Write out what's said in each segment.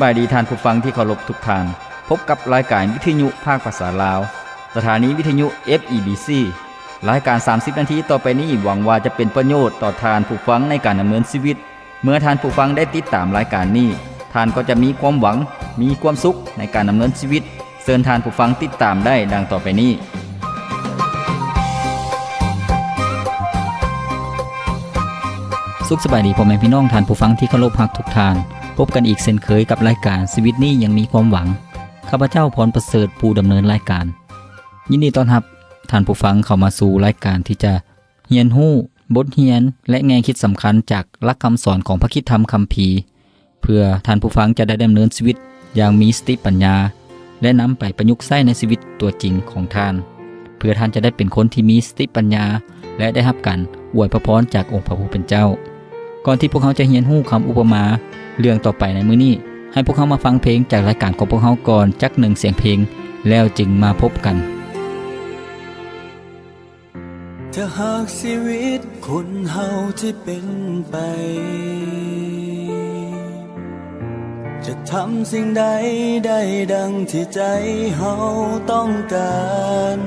บายดีทานผู้ฟังที่เคารพทุกท่าน พบกับรายการวิทยุภาคภาษาลาว สถานีวิทยุ FEBC รายการ 30 นาทีต่อไปนี้หวังว่าจะเป็นประโยชน์ต่อทานผู้ฟังในการดำเนินชีวิต เมื่อทานผู้ฟังได้ติดตามรายการนี้ทานก็จะมีความหวัง มีความสุขในการดำเนินชีวิตเชิญทานผู้ฟังติดตามได้ดังต่อไปนี้สุขสบายดีพ่อแม่พี่น้องทานผู้ฟังที่เคารพรักทุกทาน พบกันอีกเช่นเคยกับรายการชีวิตนี้ยังมีความหวัง ข้าพเจ้าพรประเสริฐผู้ดำเนินรายการ ยินดีต้อนรับท่านผู้ฟังเข้ามาสู่รายการที่จะเรียนรู้บทเรียน และแง่คิดสำคัญจากหลักคำสอนของพระคิดธรรมคัมภีร์เพื่อท่านผู้ฟังจะได้ดำเนินชีวิตอย่างมีสติปัญญา และนำไปประยุกต์ใช้ในชีวิตตัวจริงของท่าน เพื่อท่านจะได้เป็นคนที่มีสติปัญญา และได้รับการอวยพระพรจากองค์พระผู้เป็นเจ้า ก่อนที่พวกเขาจะเรียนรู้คำอุปมา เรื่องต่อไปในมื้อนี้ให้พวกเขามาฟังเพลงจากรายการของพวกเขาก่อนจักหนึ่งเสียงเพลง แล้วจึงมาพบกันถ้าหากชีวิตคนเฮาที่เป็นไป จะทำสิ่งใดได้ดังที่ใจเฮาต้องการ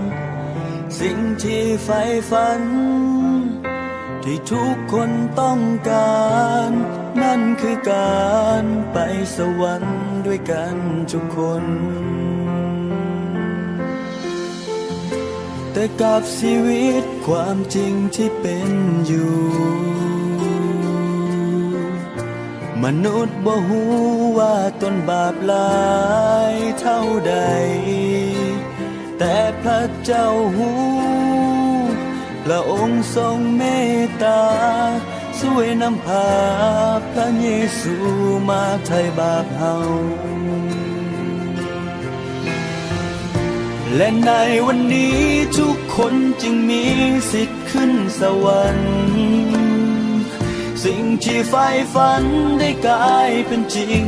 สิ่งที่ใฝ่ฝัน ที่ทุกคนต้องการ นั่นคือการไปสวรรค์ด้วยกันทุกคน แต่กับชีวิตความจริงที่เป็นอยู่ มนุษย์บ่ฮู้ว่าต้นบาปหลายเท่าใด แต่พระเจ้าฮู้พระองค์ทรงเมตตา ช่วยนำพาพระเยซูมาไถ่บาปเฮาและในวันนี้ทุกคนจึงมีสิทธิ์ขึ้นสวรรค์สิ่งที่ใฝ่ฝันได้กลายเป็นจริง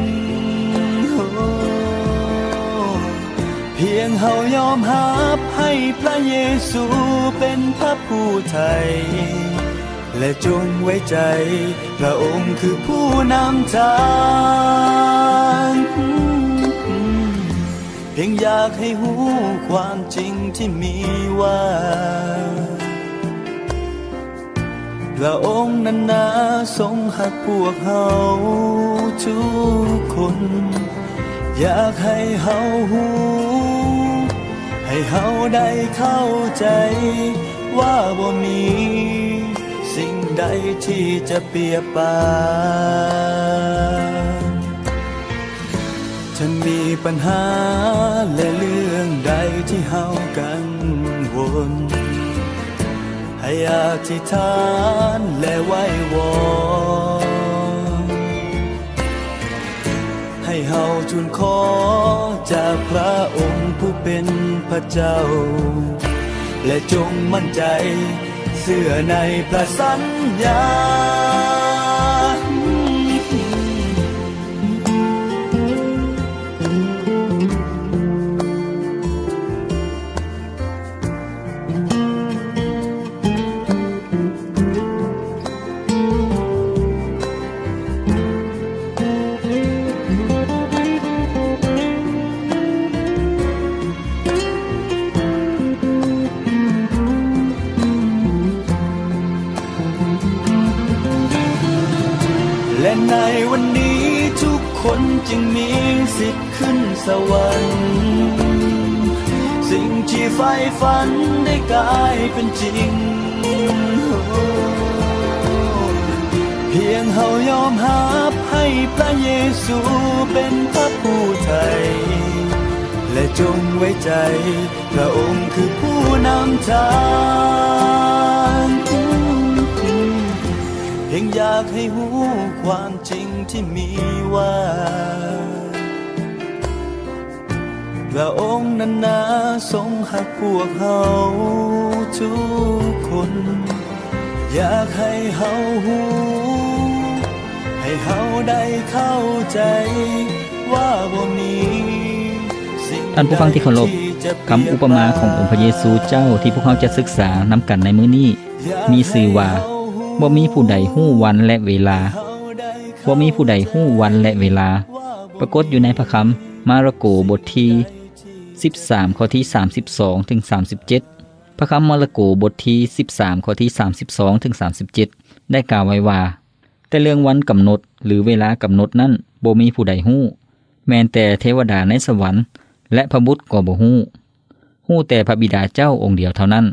เพียงเฮายอมหับให้พระเยซูเป็นพระผู้ไทย และจงไว้ใจ พระองค์คือผู้นำทางเพียงอยากให้หูความจริงที่มีว่า พระองค์นั้นนาทรงหักพวกเฮาทุกคน อยากให้เฮาหูให้เฮาได้เข้าใจว่าบ่มี ใดที่จะเปียบปานฉันมีปัญหาและเรื่องใดที่เฮากังวลให้อธิษฐานและไหว้วอนให้เฮาทูลขอจากพระองค์ผู้เป็นพระเจ้า และจงมั่นใจ เสื่อในพระสัญญา จึงมีสิทธิ์ขึ้นสวรรค์สิ่งที่ใฝ่ฝันได้กลายเป็นจริง เพียงเฮายอมหับให้พระเยซูเป็นพระผู้ไทย และจงไว้ใจ พระองค์คือผู้นำทางเพียงอยากให้หูความจริง ที่มีว่า พระองค์นั้นนาทรงหักพวกเฮาทุกคน อยากให้เฮาหูให้เฮาได้เข้าใจว่าบ่มีสิ่งท่านผู้ฟังที่เคารพใดจะคำอุปมาขององค์พระเยซูเจ้าที่พวกเขาจะศึกษานำกันในมื้อนี้ มีชื่อว่าบ่มีผู้ใดฮู้วันและเวลา บ่มีผู้ใดฮู้วันและเวลา ปรากฏอยู่ในพระคำมาระโกบทที่13 ข้อที่ 32 ถึง 37 พระคำมาระโกบทที่ 13 ข้อที่ 32 ถึง 37 ได้กล่าวไว้ว่า แต่เรื่องวันกำหนดหรือเวลากำหนดนั้นบ่มีผู้ใดฮู้ แม้นแต่เทวดาในสวรรค์ และพระบุตรก็บ่ฮู้ฮู้แต่พระบิดาเจ้าองค์เดียวเท่านั้น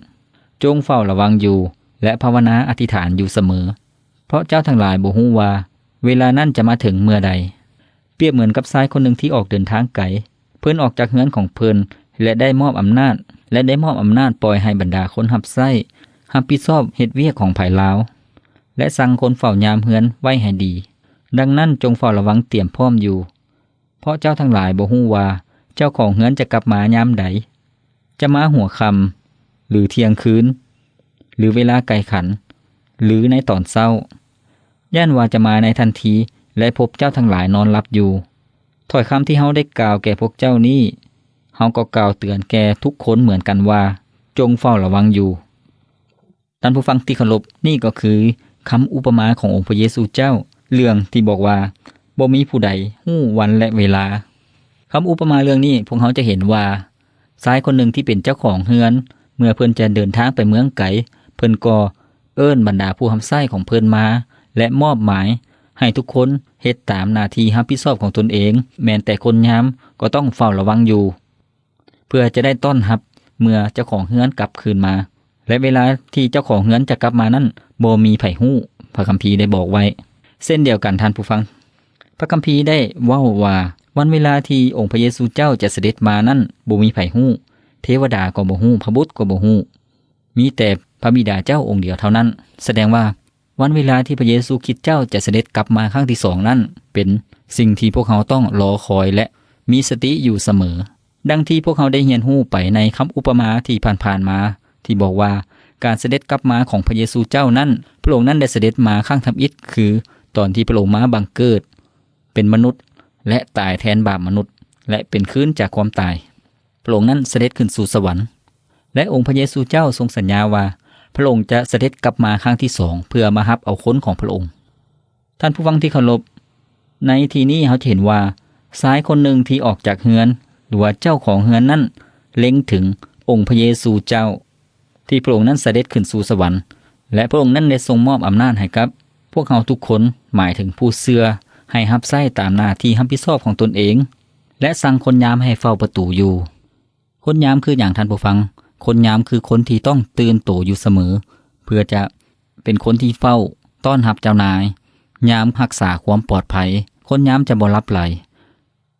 จงเฝ้าระวังอยู่ และภาวนาอธิษฐานอยู่เสมอ เพราะเจ้าทั้งหลายบ่ฮู้ว่า เวลานั้นจะมาถึงเมื่อใด เปรียบเหมือนกับชายคนหนึ่งที่ออกเดินทางไกล เพิ่นออกจากเฮือนของเพิ่นและได้มอบอำนาจ และได้มอบอำนาจปล่อยให้บรรดาคนหับไส้รับผิดชอบเฮ็ดเวียกของภายลาว และสั่งคนเฝ้ายามเฮือนไว้ให้ดี ดังนั้นจงเฝ้าระวังเตรียมพร้อมอยู่ เพราะเจ้าทั้งหลายบ่ฮู้ว่าเจ้าของเฮือนจะกลับมายามใด จะมาหัวคำหรือเที่ยงคืน หรือเวลาไกลขัน หรือในตอนเช้า ย่านว่าจะมาในทันที และพบเจ้าทั้งหลายนอนหลับอยู่ถ้อยคำที่เฮาได้กล่าวแก่พวกเจ้านี้เฮาก็กล่าวเตือนแก่ทุกคนเหมือนกันว่า จงเฝ้าระวังอยู่ท่านผู้ฟังที่เคารพนี่ก็คือคำอุปมาขององค์พระเยซูเจ้า เรื่องที่บอกว่าบ่มีผู้ใดฮู้วันและเวลาคำอุปมาเรื่องนี้พวกเขาจะเห็นว่าชายคนหนึ่งที่เป็นเจ้าของเฮือน เมื่อเพิ่นจะเดินทางไปเมืองไกลเพิ่นก็เอิ้นบรรดาผู้ทำไส้ของเพิ่นมา และมอบหมาย ให้ทุกคนเฮ็ดตามหน้าที่รับผิดชอบของตนเอง แม้นแต่คนยามก็ต้องเฝ้าระวังอยู่ เพื่อจะได้ต้อนรับเมื่อเจ้าของเฮือนกลับคืนมา และเวลาที่เจ้าของเฮือนจะกลับมานั้นบ่มีไผฮู้พระคัมภีร์ได้บอกไว้ เส้นเดียวกันท่านผู้ฟัง พระคัมภีร์ได้เว้าว่าวันเวลาที่องค์พระเยซูเจ้าจะเสด็จมานั้นบ่มีไผฮู้ เทวดาก็บ่ฮู้พระบุตรก็บ่ฮู้ มีแต่พระบิดาเจ้าองค์เดียวเท่านั้น แสดงว่า วันเวลาที่พระเยซูคริสต์เจ้าจะเสด็จกลับมาครั้งที่สองนั้น เป็นสิ่งที่พวกเขาต้องรอคอยและมีสติอยู่เสมอ ดังที่พวกเขาได้เรียนรู้ไปในคำอุปมาที่ผ่านๆมา ที่บอกว่าการเสด็จกลับมาของพระเยซูเจ้านั้น พระองค์นั้นได้เสด็จมาข้างทำอิฐคือ ตอนที่พระองค์มาบังเกิด เป็นมนุษย์ และตายแทนบาปมนุษย์ และเป็นคืนจากความตาย พระองค์นั้นเสด็จขึ้นสู่สวรรค์ และองค์พระเยซูเจ้าทรงสัญญาว่า พระองค์จะเสด็จกลับมาครั้งที่สองเพื่อมารับเอาค้นของพระองค์ ท่านผู้ฟังที่เคารพ ในทีนี้เขาจะเห็นว่าชายคนหนึ่งที่ออกจากเฮือน หรือว่าเจ้าของเฮือนนั้นเล็งถึงองค์พระเยซูเจ้า ที่พระองค์นั้นเสด็จขึ้นสู่สวรรค์ และพระองค์นั้นได้ทรงมอบอำนาจให้กับ พวกเขาทุกคนหมายถึงผู้เชื่อให้รับใช้ตามหน้าที่รับผิดชอบของตนเอง และสั่งคนยามให้เฝ้าประตูอยู่ คนยามคืออย่างท่านผู้ฟัง คนยามคือคนที่ต้องตื่นโตอยู่เสมอ เพื่อจะเป็นคนที่เฝ้า ต้อนรับเจ้านาย ยามรักษาความปลอดภัย คนยามจะบ่รับไหล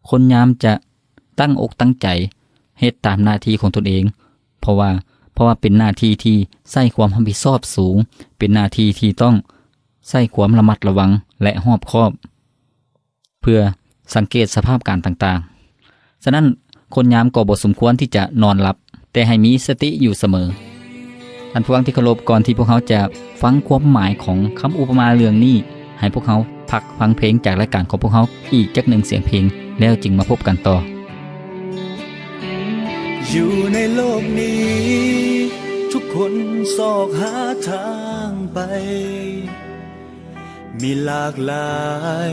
คนยามจะตั้งอกตั้งใจเฮ็ดตามหน้าที่ของตนเอง เพราะว่าเพราะว่าเป็นหน้าที่ที่ใส่ความรับผิดชอบสูง เป็นหน้าที่ที่ต้องใส่ความระมัดระวังและรอบคอบ เพื่อสังเกตสภาพการต่างๆ ฉะนั้นคนยามก็บ่สมควรที่จะนอนหลับ แต่ให้มีสติอยู่เสมอท่านผู้ฟังที่เคารพก่อนที่พวกเขาจะฟังความหมายของคำอุปมาเรื่องนี้ให้พวกเขาพักฟังเพลงจากรายการของพวกเขาอีกจักหนึ่งเสียงเพลงแล้วจึงมาพบกันต่อ อยู่ในโลกนี้ ทุกคนสอกหาทางไป มีหลากหลาย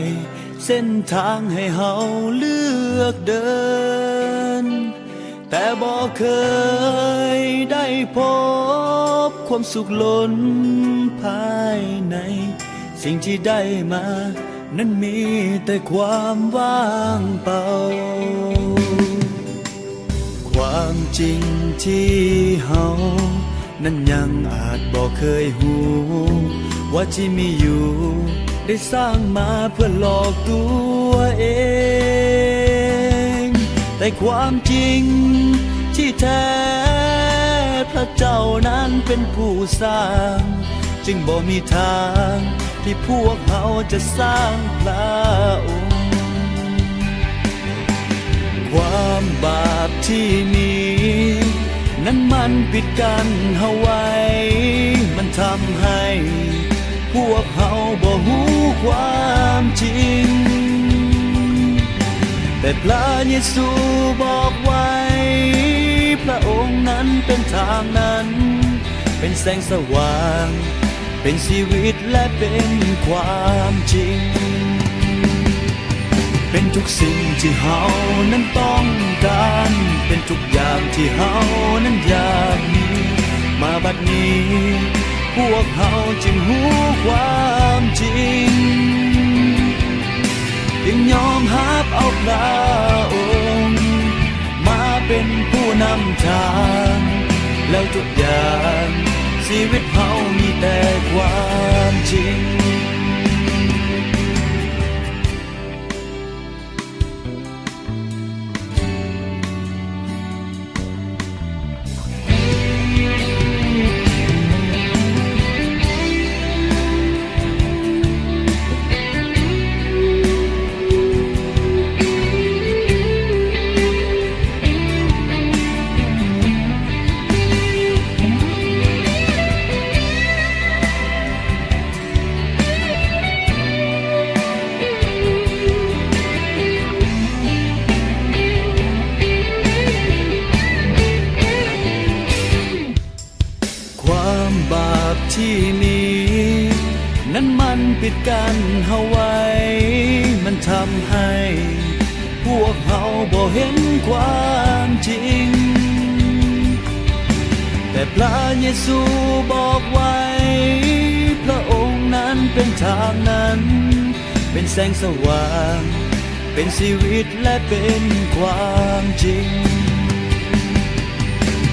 เส้นทางให้เฮาเลือกเดิน แต่บอกเคยได้พบความสุขล้นภายใน สิ่งที่ได้มา นั้นมีแต่ความว่างเปล่า ความจริงที่เฮา นั้นยังอาจบอกเคยหูว่าที่มีอยู่ ได้สร้างมาเพื่อหลอกตัวเอง แต่ความจริงที่แท้ พระเจ้านั้นเป็นผู้สร้าง จึงบ่มีทางที่พวกเขาจะสร้างพระองค์ ความบาปที่มีนั้นมันปิดกันเฮาไว้ มันทำให้ พวกเฮาบ่หูความจริง แต่พระเยซูบอกไว้ พระองค์นั้นเป็นทางนั้น เป็นแสงสว่าง เป็นชีวิตและเป็นความจริง เป็นทุกสิ่งที่เฮานั้นต้องการ เป็นทุกอย่างที่เฮานั้นอยากมี มาบัดนี้ พวกเฮาจึงหูความจริง ยังยอมหับเอาพระองค์ มาเป็นผู้นำทาง แล้วทุกอย่างชีวิตเฮามีแต่ความจริง กันเฮาไว้ มันทำให้ พวกเฮาบ่เห็นความจริง แต่พระเยซูบอกไว้ พระองค์นั้นเป็นทางนั้น เป็นแสงสว่าง เป็นชีวิตและเป็นความจริง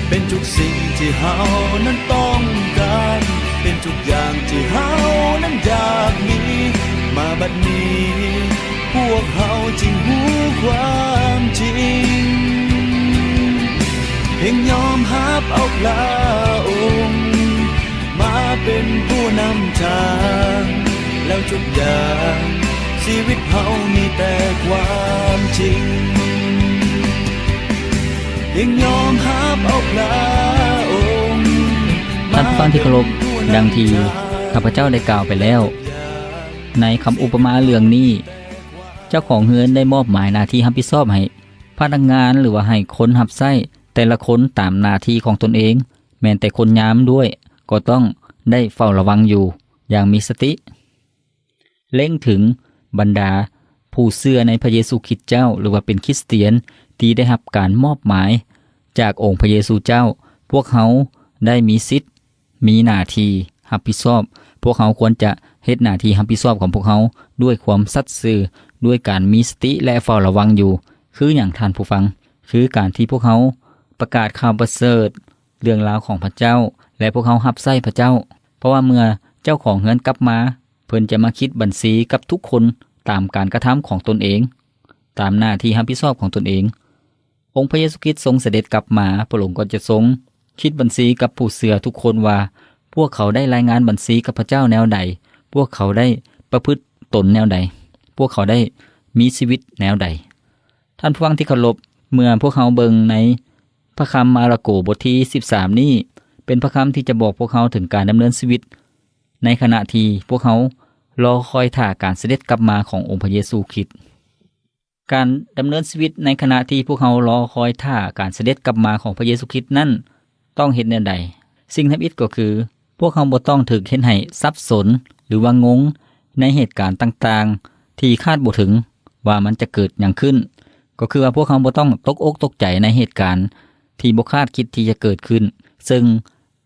เป็นทุกสิ่งที่เฮานั้นต้องการ เป็นทุกอย่างที่เฮานั้นอยากมี มาบัดนี้ พวกเฮาจึงหูความจริง เพียงยอมหับเอาพระองค์มาเป็นผู้นำทาง แล้วทุกอย่างชีวิตเฮามีแต่ความจริงยังยอมหับเอาพระองค์ท่านฟังที่เคารพ ดังที่ข้าพเจ้าได้กล่าวไปแล้ว ในคำอุปมาเรื่องนี้ เจ้าของเฮือนได้มอบหมายหน้าที่รับผิดชอบให้พนักงานหรือว่าให้คนรับใช้แต่ละคนตามหน้าที่ของตนเอง แม้แต่คนยามด้วย ก็ต้องได้เฝ้าระวังอยู่ อย่างมีสติ เล่งถึงบรรดา ผู้เชื่อในพระเยซูคริสต์เจ้า หรือว่าเป็นคริสเตียนที่ได้รับการมอบหมาย จากองค์พระเยซูเจ้า พวกเขาได้มีสิทธิ์ มีหน้าที่รับผิดชอบ พวกเขาควรจะเฮ็ดหน้าที่รับผิดชอบของพวกเขาด้วยความสัตย์ซื่อด้วยการมีสติและเฝ้าระวังอยู่ คืออย่างท่านผู้ฟัง คือการที่พวกเขาประกาศข่าวประเสริฐเรื่องราวของพระเจ้า และพวกเขารับใช้พระเจ้า เพราะว่าเมื่อเจ้าของเฮือนกลับมา เพิ่นจะมาคิดบัญชีกับทุกคนตามการกระทำของตนเอง ตามหน้าที่รับผิดชอบของตนเอง องค์พระเยซูคริสต์ทรงเสด็จกลับมาพระองค์ก็จะทรง คิดบัญชีกับผู้เสือทุกคนว่า พวกเขาได้รายงานบัญชีกับพระเจ้าแนวใด พวกเขาได้ประพฤติตนแนวใด พวกเขาได้มีชีวิตแนวใด ท่านผู้ฟังที่เคารพเมื่อพวกเขาเบิงในพระคำมาระโกบทที่ 13 นี้ เป็นพระคำที่จะบอกพวกเขาถึงการดำเนินชีวิต ในขณะที่พวกเขารอคอยท่าการเสด็จกลับมาขององค์พระเยซูคริสต์การดำเนินชีวิตในขณะที่พวกเขารอคอยท่าการเสด็จกลับมาของพระเยซูคริสต์นั้น ต้องเห็นแนวใด สิ่งทำอิดก็คือ พวกเขาบ่ต้องถึกเห็นให้สับสน หรือว่างง ในเหตุการณ์ต่างๆ ที่คาดบ่ถึงว่ามันจะเกิดอย่างขึ้น ก็คือว่าพวกเขาบ่ต้องตกอกตกใจในเหตุการณ์ ที่บ่คาดคิดที่จะเกิดขึ้น ซึ่ง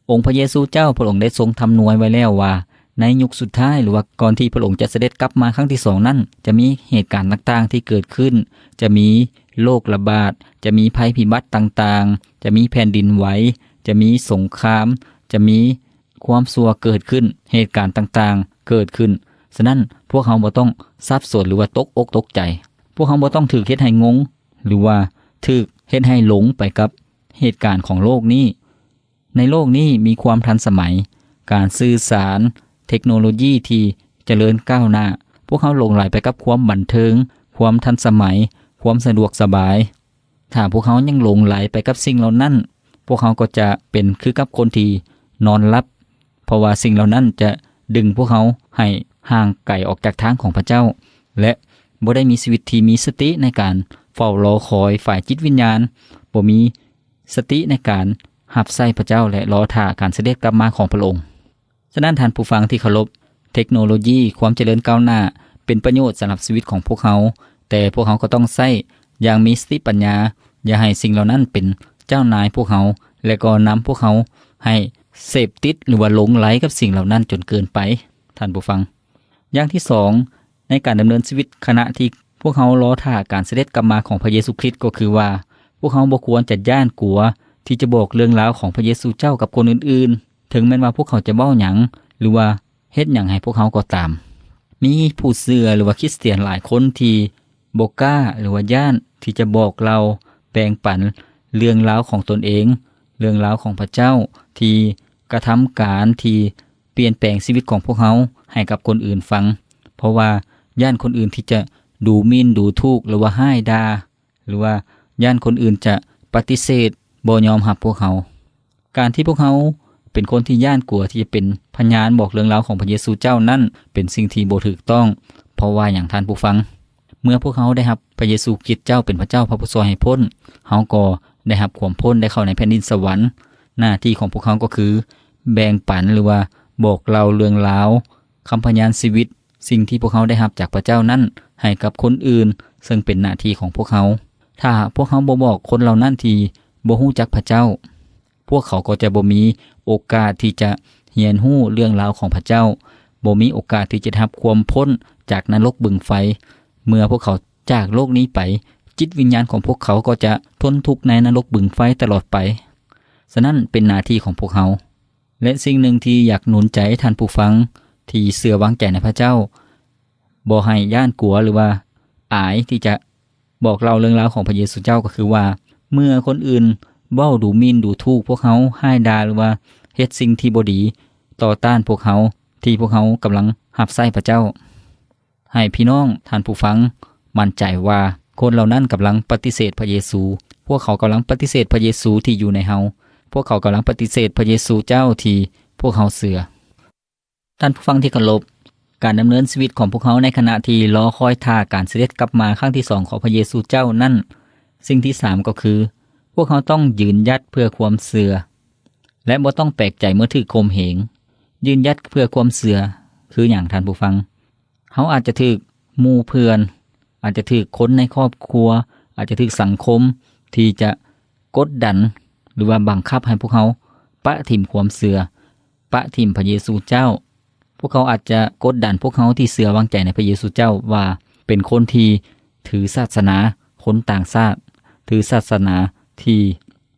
องค์พระเยซูเจ้าพระองค์ได้ทรงทำนวยไว้แล้วว่า ในยุคสุดท้ายหรือว่าก่อนที่พระองค์จะเสด็จกลับมาครั้งที่สองนั้น จะมีเหตุการณ์ต่างๆ ที่เกิดขึ้น จะมีโรคระบาด จะมีภัยพิบัติต่างๆ จะมีแผ่นดินไหว จะมีสงคราม จะมีความสัวเกิดขึ้น เหตุการณ์ต่างๆ เกิดขึ้น ฉะนั้นพวกเขาบ่ต้องซับสนหรือว่าตกอกตกใจ พวกเขาบ่ต้องถือเฮ็ดให้งง หรือว่าถือเฮ็ดให้หลงไปกับเหตุการณ์ของโลกนี้ ในโลกนี้มีความทันสมัย การสื่อสาร เทคโนโลยีที่เจริญก้าวหน้า พวกเขาหลงไหลไปกับความบันเทิง ความทันสมัย ความสะดวกสบาย ถ้าพวกเขายังหลงไหลไปกับสิ่งเหล่านั้น พวกเขาก็จะเป็นคือกับคนที่นอนหลับ เพราะว่าสิ่งเหล่านั้นจะดึงพวกเขาให้ห่างไกลออกจากทางของพระเจ้า และบ่ได้มีชีวิตที่มีสติในการเฝ้ารอคอยฝ่ายจิตวิญญาณบ่มีสติในการหับใส่พระเจ้าและรอท่าการเสด็จกลับมาของพระองค์ ฉะนั้นท่านผู้ฟังที่เคารพ เทคโนโลยีความเจริญก้าวหน้า เป็นประโยชน์สำหรับชีวิตของพวกเขา แต่พวกเขาก็ต้องใช้อย่างมีสติปัญญา อย่าให้สิ่งเหล่านั้นเป็น เจ้านายพวกเขา และก็นำพวกเขาให้เสพติดหรือว่าหลงไหลกับสิ่งเหล่านั้นจนเกินไป ท่านผู้ฟัง อย่างที่สองในการดำเนินชีวิตขณะที่พวกเขารอท่าการเสด็จกลับมาของพระเยซูคริสต์ก็คือว่า พวกเขาบ่ควรจะย่านกลัว ที่จะบอกเรื่องราวของพระเยซูเจ้ากับคนอื่นๆ ถึงแม้ว่าพวกเขาจะเบ้าหยัง หรือว่าเฮ็ดหยังให้พวกเขาก็ตาม มีผู้เชื่อหรือว่าคริสเตียนหลายคนที่บกล้าหรือว่าย่านที่จะบอกเราแบ่งปัน เรื่องราวของตนเอง เรื่องราวของพระเจ้า ที่กระทำการที่เปลี่ยนแปลงชีวิตของพวกเขาให้กับคนอื่นฟัง เพราะว่าย่านคนอื่นที่จะดูมิ่นดูถูกหรือว่าให้ดาหรือว่าย่านคนอื่นจะปฏิเสธบ่ยอมรับพวกเขา การที่พวกเขาเป็นคนที่ย่านกลัวที่จะเป็นพยานบอกเรื่องราวของพระเยซูเจ้านั่นเป็นสิ่งที่บ่ถูกต้อง เพราะว่าอย่างท่านผู้ฟัง เมื่อพวกเขาได้รับพระเยซูคริสต์เจ้าเป็นพระเจ้าพระผู้ทรงให้พ้นเฮาก็ ได้รับความพ้นได้เข้าในแผ่นดินสวรรค์ หน้าที่ของพวกเขาก็คือ แบ่งปันหรือว่าบอกเล่าเรื่องราวคำพยานชีวิต สิ่งที่พวกเขาได้รับจากพระเจ้านั้นให้กับคนอื่น ซึ่งเป็นหน้าที่ของพวกเขา ถ้าพวกเขาบ่บอกคนเหล่านั้นที่บ่ฮู้จักพระเจ้า พวกเขาก็จะบ่มีโอกาสที่จะเรียนรู้เรื่องราวของพระเจ้าบ่มีโอกาสที่จะรับความพ้นจากนรกบึงไฟ เมื่อพวกเขาจากโลกนี้ไป จิตวิญญาณของพวกเขาก็จะทนทุกข์ในนรกบึงไฟตลอดไป ฉะนั้นเป็นหน้าที่ของพวกเขา และสิ่งหนึ่งที่อยากหนุนใจท่านผู้ฟังที่เสื่อวางใจในพระเจ้าบ่ให้ย่านกลัวหรือว่า อายที่จะบอกเล่าเรื่องราวของพระเยซูเจ้าก็คือว่า เมื่อคนอื่นเว้าดูมินดูถูกพวกเขาให้ดาหรือว่าเฮ็ดสิ่งที่บดี ต่อต้านพวกเขาที่พวกเขากำลังหับไส้พระเจ้า ให้พี่น้องท่านผู้ฟังมั่นใจว่า คนเหล่านั้นกำลังปฏิเสธพระเยซู พวกเขากำลังปฏิเสธพระเยซูที่อยู่ในเฮา พวกเขากำลังปฏิเสธพระเยซูเจ้าที่พวกเขาเสือ ท่านผู้ฟังที่เคารพ การดำเนินชีวิตของพวกเขาในขณะที่รอคอยท่าการเสด็จกลับมาครั้งที่สองของพระเยซูเจ้านั่น สิ่งที่สามก็คือ พวกเขาต้องยืนยัดเพื่อความเสือ และบ่ต้องแปลกใจเมื่อถือโคมเหง ยืนยัดเพื่อความเสือ คืออย่างท่านผู้ฟังเขาอาจจะถึกมู่เพื่อน อาจจะถึกคนในครอบครัว อาจจะถึกสังคม ที่จะกดดัน หรือว่าบังคับให้พวกเขาปะถิ่มความเสือปะถิ่มพระเยซูเจ้า พวกเขาอาจจะกดดันพวกเขาที่เสือวางใจในพระเยซูเจ้าว่าเป็นคนที่ถือศาสนาคนต่างชาติถือศาสนาที่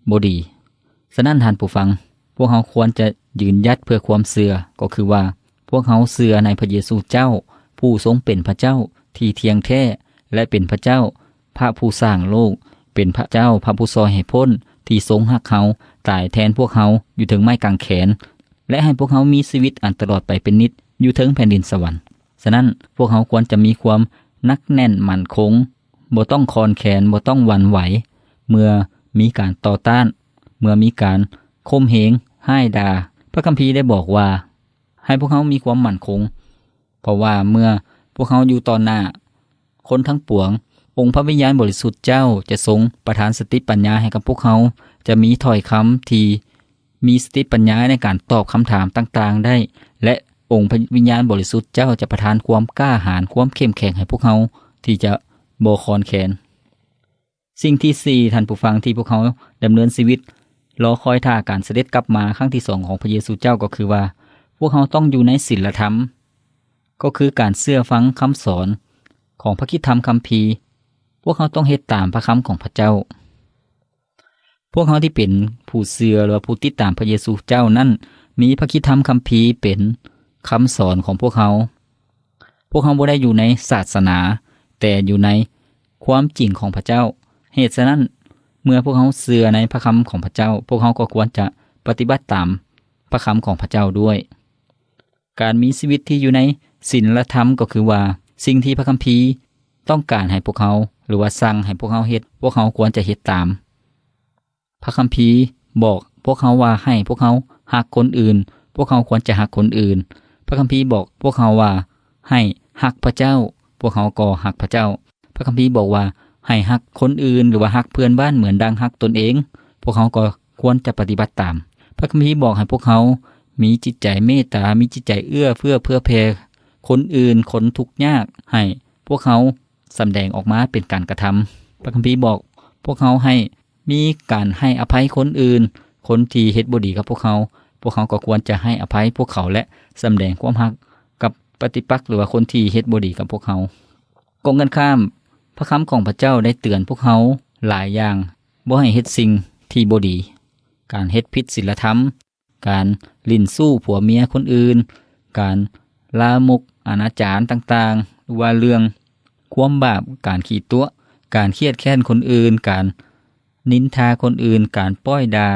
บดี ฉะนั้นท่านผู้ฟัง พวกเขาควรจะยืนยัดเพื่อความเสือก็คือว่า พวกเขาเสือในพระเยซูเจ้า ผู้ทรงเป็นพระเจ้าที่เทียงแท้ และเป็นพระเจ้า พระผู้สร้างโลก เป็นพระเจ้าพระผู้ซอยให้พ้น ที่ทรงหักเขาตายแทนพวกเขาอยู่ถึงไม้กางแขน และให้พวกเขามีชีวิตอันตลอดไปเป็นนิจอยู่ถึงแผ่นดินสวรรค์ฉะนั้นพวกเขาควรจะมีความนักแน่นมั่นคงบ่ต้องคอนแขนบ่ต้องหวั่นไหว เมื่อมีการต่อต้าน เมื่อมีการคมเหงให้ดา พระคัมภีร์ได้บอกว่า ให้พวกเขามีความมั่นคง เพราะว่าเมื่อพวกเขาอยู่ตอนหน้า คนทั้งปวง องค์พระวิญญาณบริสุทธิ์เจ้าจะทรงประทานสติปัญญาให้กับพวกเขา จะมีถ้อยคำที่มีสติปัญญาในการตอบคำถามต่างๆ ได้ และองค์พระวิญญาณบริสุทธิ์เจ้าจะประทานความกล้าหาญความเข้มแข็งให้พวกเขาที่จะโบคอนแขน สิ่งที่สี่ท่านผู้ฟังที่พวกเขาดำเนินชีวิตรอคอยท่าการเสด็จกลับมาครั้งที่สองของพระเยซูเจ้าก็คือว่า พวกเขาต้องอยู่ในศีลธรรม ก็คือการเชื่อฟังคำสอน ของพระคิดธรรมคัมภีพวกเขาต้องเฮ็ดตามพระคำของพระเจ้า พวกเขาที่เป็นผู้เชื่อหรือผู้ติดตามพระเยซูเจ้านั้นมีพระคิดธรรมคัมภีเป็นคำสอนของพวกเขา พวกเขาบ่ได้อยู่ในศาสนา แต่อยู่ในความจริงของพระเจ้า เหตุฉะนั้นเมื่อพวกเขาเชื่อในพระคำของพระเจ้า พวกเขาก็ควรจะปฏิบัติตามพระคำของพระเจ้าด้วย การมีชีวิตที่อยู่ในศีลธรรมก็คือว่า สิ่งที่พระคัมภีร์ต้องการให้พวกเขาหรือว่าสั่งให้พวกเขาเฮ็ดพวกเขาควรจะเฮ็ดตาม พระคัมภีร์บอกพวกเขาว่าให้พวกเขาหักคนอื่น พวกเขาควรจะหักคนอื่น พระคัมภีร์บอกพวกเขาว่าให้หักพระเจ้า พวกเขาก็หักพระเจ้า พระคัมภีร์บอกว่าให้หักคนอื่น หรือว่าหักเพื่อนบ้านเหมือนดังหักตนเอง พวกเขาก็ควรจะปฏิบัติตาม พระคัมภีร์บอกให้พวกเขา มีจิตใจเมตตา มีจิตใจเอื้อเพื่อเพื่อแผ่ คนอื่นคนทุกข์ยากให้พวกเขาสำแดงออกมาเป็นการกระทำพระคัมภีร์บอก พวกเขาให้มีการให้อภัยคนอื่น คนที่เฮ็ดบ่ดีกับพวกเขา พวกเขาก็ควรจะให้อภัยพวกเขาและสำแดงความรักกับปฏิปักษ์หรือว่าคนที่เฮ็ดบ่ดีกับพวกเขากงกันข้าม พระคำของพระเจ้าได้เตือนพวกเขาหลายอย่างบ่ให้เฮ็ดสิ่งที่บ่ดี การเฮ็ดผิดศีลธรรม การลิ่นสู้ผัวเมียคนอื่น การลามก อนาจารต่างๆ หรือว่าเรื่องความบาปการขี้ตัว การเครียดแค้นคนอื่น การนินทาคนอื่น การป้อยดา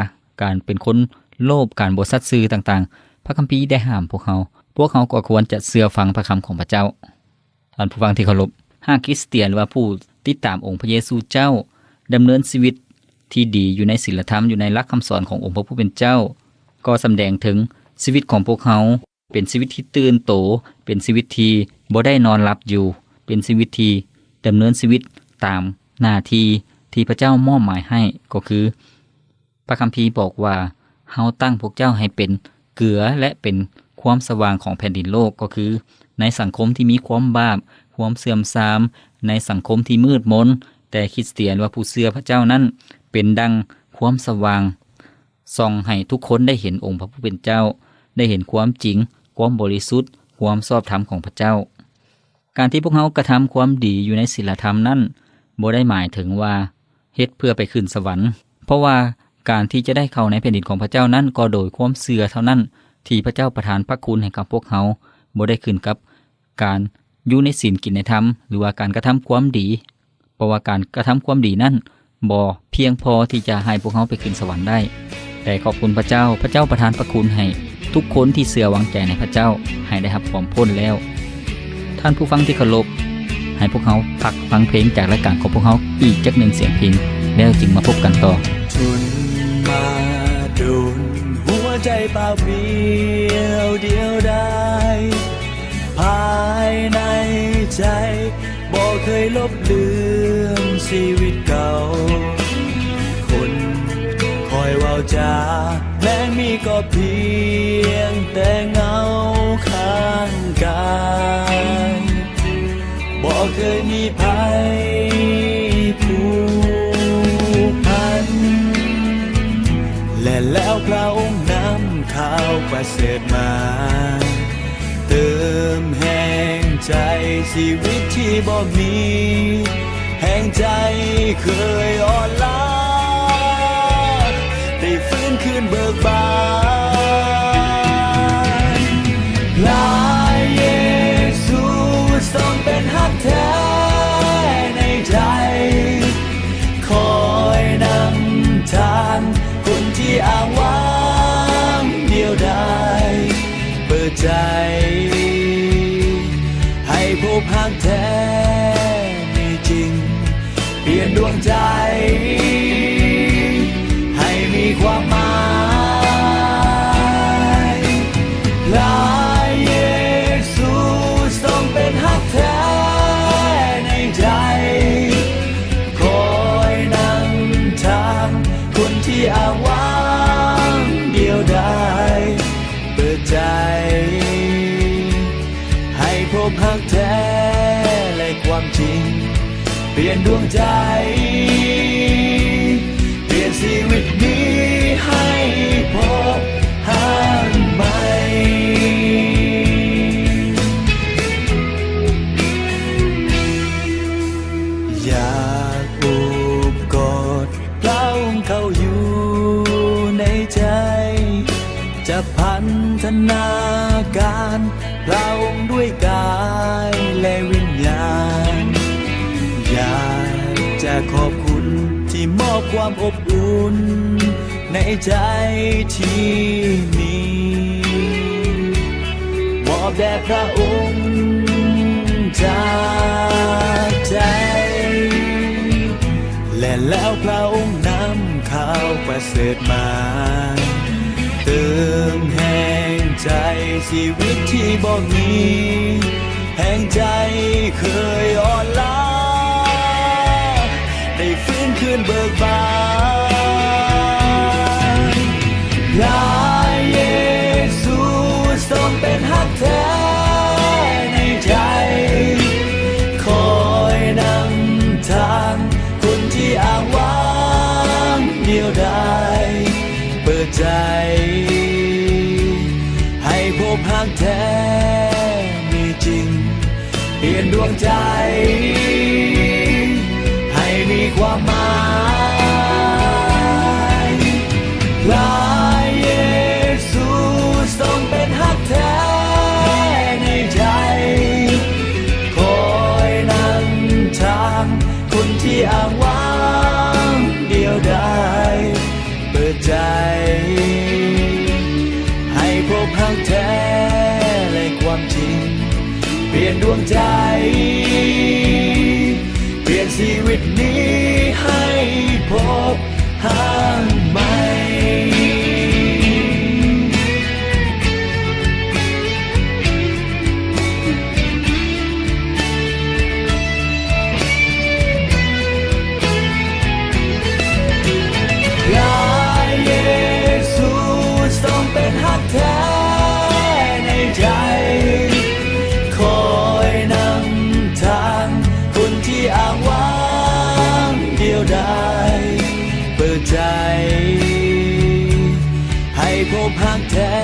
การเป็นคนโลภการบสัตย์ซื่อต่างๆ พระคัมภีร์ได้ห้ามพวกเขา พวกเขาก็ควรจะเชื่อฟังพระคำของพระเจ้าท่านผู้ฟังที่เคารพหากคริสเตียนหรือว่าผู้ติดตามองค์พระเยซูเจ้าดำเนินชีวิตที่ดีอยู่ในศีลธรรมอยู่ในหลักคำสอนขององค์พระผู้เป็นเจ้า ก็สำแดงถึงชีวิตของพวกเขา เป็นชีวิตที่ตื่นโต เป็นชีวิตที่บ่ได้นอนหลับอยู่ เป็นชีวิตที่ดำเนินชีวิตตามหน้าที่ที่พระเจ้ามอบหมายให้ก็คือ พระคัมภีร์บอกว่าเฮาตั้งพวกเจ้าให้เป็นเกลือและเป็นความสว่างของแผ่นดินโลกก็คือ ในสังคมที่มีความบาปความเสื่อมทราม ในสังคมที่มืดมนแต่คริสเตียนว่าผู้เชื่อพระเจ้านั้น เป็นดังความสว่างส่องให้ทุกคนได้เห็นองค์พระผู้เป็นเจ้า ได้เห็นความจริง ความบริสุทธิ์ ความชอบธรรมของพระเจ้า การที่พวกเขากระทำความดีอยู่ในศีลธรรมนั้นบ่ได้หมายถึงว่าเฮ็ดเพื่อไปขึ้นสวรรค์ เพราะว่าการที่จะได้เข้าในแผ่นดินของพระเจ้านั้นก็โดยความเสื่อเท่านั้น ที่พระเจ้าประทานพระคุณให้กับพวกเขาบ่ได้ขึ้นกับ การอยู่ในศีลกินในธรรม หรือว่าการกระทำความดี เพราะว่าการกระทำความดีนั้นบ่เพียงพอที่จะให้พวกเขาไปขึ้นสวรรค์ได้ แต่ขอบคุณพระเจ้า พระเจ้าประทานพระคุณให้ ทุกคนที่เสื่อวางใจในพระเจ้าให้ได้รับความพ้นแล้ว ท่านผู้ฟังที่เคารพให้พวกเขาพักฟังเพลงจากรายการของพวกเขาอีกจักหนึ่งเสียงเพลงแล้วจึงมาพบกันต่อจนมาโดนหัวใจเปล่าเปลี่ยวเดียวได้ ภายในใจบอกเคยลบเลือนชีวิตเก่า คนคอยว่าจา มีก็เพียงแต่เงาข้างกายบอกเคยมีภัยผูกพัน และแล้วพระองค์นำข่าวประเสริฐมา เติมแห่งใจชีวิตที่บ่มี แห่งใจเคยอ่อน นคืนเบิกบานพระเยซูทรงเป็นหักแท้ในใจ คอยนำทางคนที่อ้างว้างเดียวดายเปิดใจ ให้พบหักแท้มีจริง เปลี่ยนดวงใจ ริง เปลี่ยนดวงใจ อบอุ่นในใจที่มีมอบแด่พระองค์จากใจ และแล้วพระองค์นำข่าวประเสริฐมา เติมแห่งใจชีวิตที่บ่มี แห่งใจเคยอ่อนล้าได้ฟื้นคืนเบิกบาน กหากแท้มีจริง เปลี่ยนดวงใจ ให้มีความหมาย เปลี่ยนดวงใจ เปลี่ยนชีวิตนี้ให้พบหาง ใจ ให้พบฮักแท้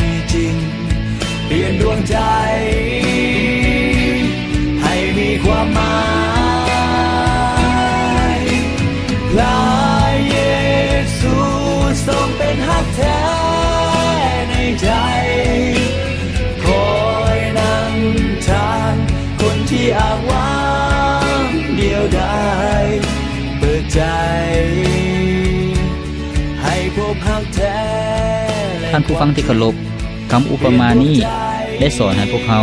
มีจริง เปลี่ยนดวงใจ ให้มีความหมายพระเยซูทรงเป็นฮักแท้ในใจ คอยนำทางคนที่อ้างว้างเดียวดายเปิดใจ ท่านผู้ฟังที่เคารพคำอุปมานี้ได้สอนให้พวกเขา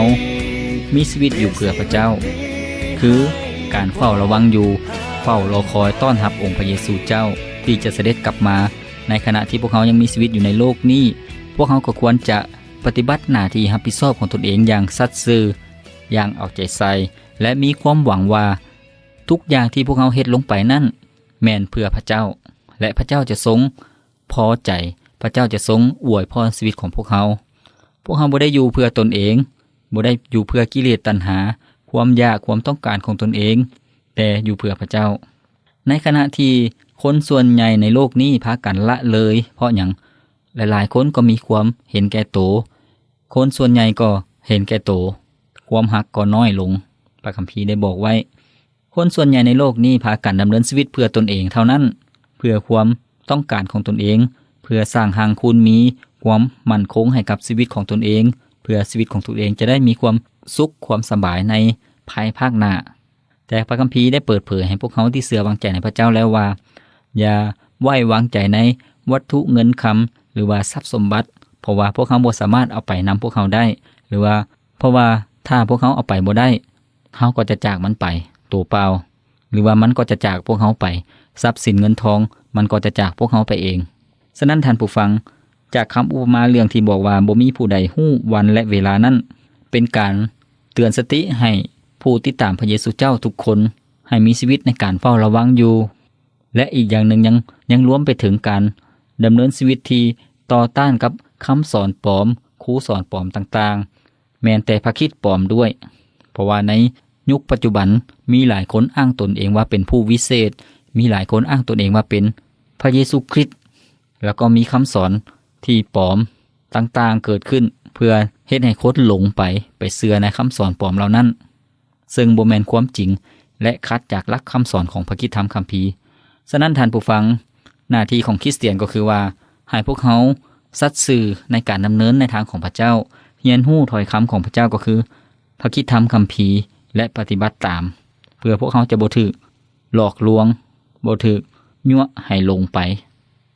มีชีวิตอยู่เพื่อพระเจ้า คือการเฝ้าระวังอยู่ เฝ้ารอคอยต้อนรับองค์พระเยซูเจ้าที่จะเสด็จกลับมา ในขณะที่พวกเขายังมีชีวิตอยู่ในโลกนี้ พวกเขาก็ควรจะปฏิบัติหน้าที่รับผิดชอบของตนเองอย่างสัตย์ซื่ออย่างเอาใจใส่และมีความหวังว่า ทุกอย่างที่พวกเขาเฮ็ดลงไปนั่นแม่นเพื่อพระเจ้า และพระเจ้าจะทรง พอใจ พระเจ้าจะทรงอวยพรชีวิตของพวกเขา พวกเขาบ่ได้อยู่เพื่อตนเองบ่ได้อยู่เพื่อกิเลสตัณหา ความอยากความต้องการของตนเอง แต่อยู่เพื่อพระเจ้า ในขณะที่คนส่วนใหญ่ในโลกนี้พากันละเลย เพราะอย่างหลายๆ คนก็มีความเห็นแก่โตวคนส่วนใหญ่ก็เห็นแก่โตวความหักก็น้อยลง พระคัมภีร์ได้บอกไว้ คนส่วนใหญ่ในโลกนี้พากันดำเนินชีวิตเพื่อตนเองเท่านั้น เพื่อความ ต้องการของตนเอง เพื่อสร้างหางคุณมีความมั่นคงให้กับชีวิตของตนเอง เพื่อชีวิตของตนเองจะได้มีความสุขความสบายในภายภาคหน้าแต่พระคัมภีร์ได้เปิดเผยให้พวกเขาที่เสือวางใจในพระเจ้าแล้วว่า อย่าไว้วางใจในวัตถุเงินคำหรือว่าทรัพย์สมบัติ เพราะว่าพวกเขาบ่สามารถเอาไปนำพวกเขาได้ หรือว่าเพราะว่าถ้าพวกเขาเอาไปบ่ได้เขาก็จะจากมันไปตัวเปล่า หรือว่ามันก็จะจากพวกเขาไป ทรัพย์สินเงินทอง มันก็จะจากพวกเขาไปเอง ฉะนั้นท่านผู้ฟัง จากคำอุปมาเรื่องที่บอกว่าบ่มีผู้ใดฮู้วันและเวลานั้น เป็นการเตือนสติให้ผู้ติดตามพระเยซูเจ้าทุกคน ให้มีชีวิตในการเฝ้าระวังอยู่ และอีกอย่างหนึ่งยังยังรวมไปถึงการดำเนินชีวิตที่ต่อต้านกับคำสอนปลอมครูสอนปลอมต่างๆ แม้แต่พระคิดปลอมด้วย เพราะว่าในยุคปัจจุบันมีหลายคนอ้างตนเองว่าเป็นผู้วิเศษ มีหลายคนอ้างตนเองว่าเป็น พระเยซูคริสต์แล้วก็มีคำสอนที่ปลอมต่างๆเกิดขึ้นเพื่อเฮ็ดให้คนหลงไปไปเสือในคำสอนปลอมเหล่านั้น ซึ่งบแมนความจริงและคัดจากหลักคำสอนของพระคิดธรรมคัมภีร์ฉะนั้นท่านผู้ฟังหน้าที่ของคริสเตียนก็คือว่าให้พวกเขาสัตย์ซื่อในการดำเนินในทางของพระเจ้าเรียนรู้ถ้อยคำของพระเจ้าก็คือ พระคิดธรรมคัมภีร์และปฏิบัติตาม เพื่อพวกเขาจะบ่ถูกหลอกลวงบ่ถูก ยั่วให้ลงไป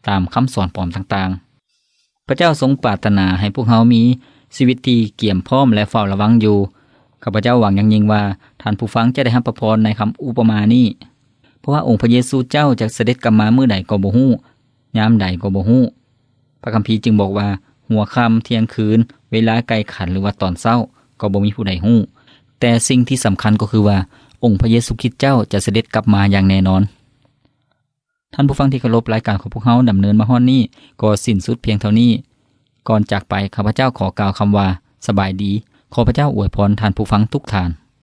ตามคำสอนปลอมต่างๆ พระเจ้าทรงปรารถนาให้พวกเขามีชีวิตที่เกี่ยมพร้อมและเฝ้าระวังอยู่ข้าพเจ้าหวังอย่างยิ่งว่าท่านผู้ฟังจะได้รับพระพรในคำอุปมานี้เพราะว่าองค์พระเยซูเจ้าจะเสด็จกลับมาเมื่อใดก็บ่ฮู้ยามใดก็บ่ฮู้พระคัมภีร์จึงบอกว่า หัวค่ำเที่ยงคืน เวลาไกลขันหรือว่าตอนเช้าก็บ่มีผู้ใดฮู้แต่สิ่งที่สำคัญก็คือว่า องค์พระเยซูคริสต์เจ้าจะเสด็จกลับมาอย่างแน่นอน ท่านผู้ฟังที่เคารพรายการของพวกเราดำเนินมาฮอนนี้ก็สิ้นสุดเพียงเท่านี้ ก่อนจากไปข้าพเจ้าขอกล่าวคำว่า สบายดี ขอพระเจ้าอวยพรท่านผู้ฟังทุกท่าน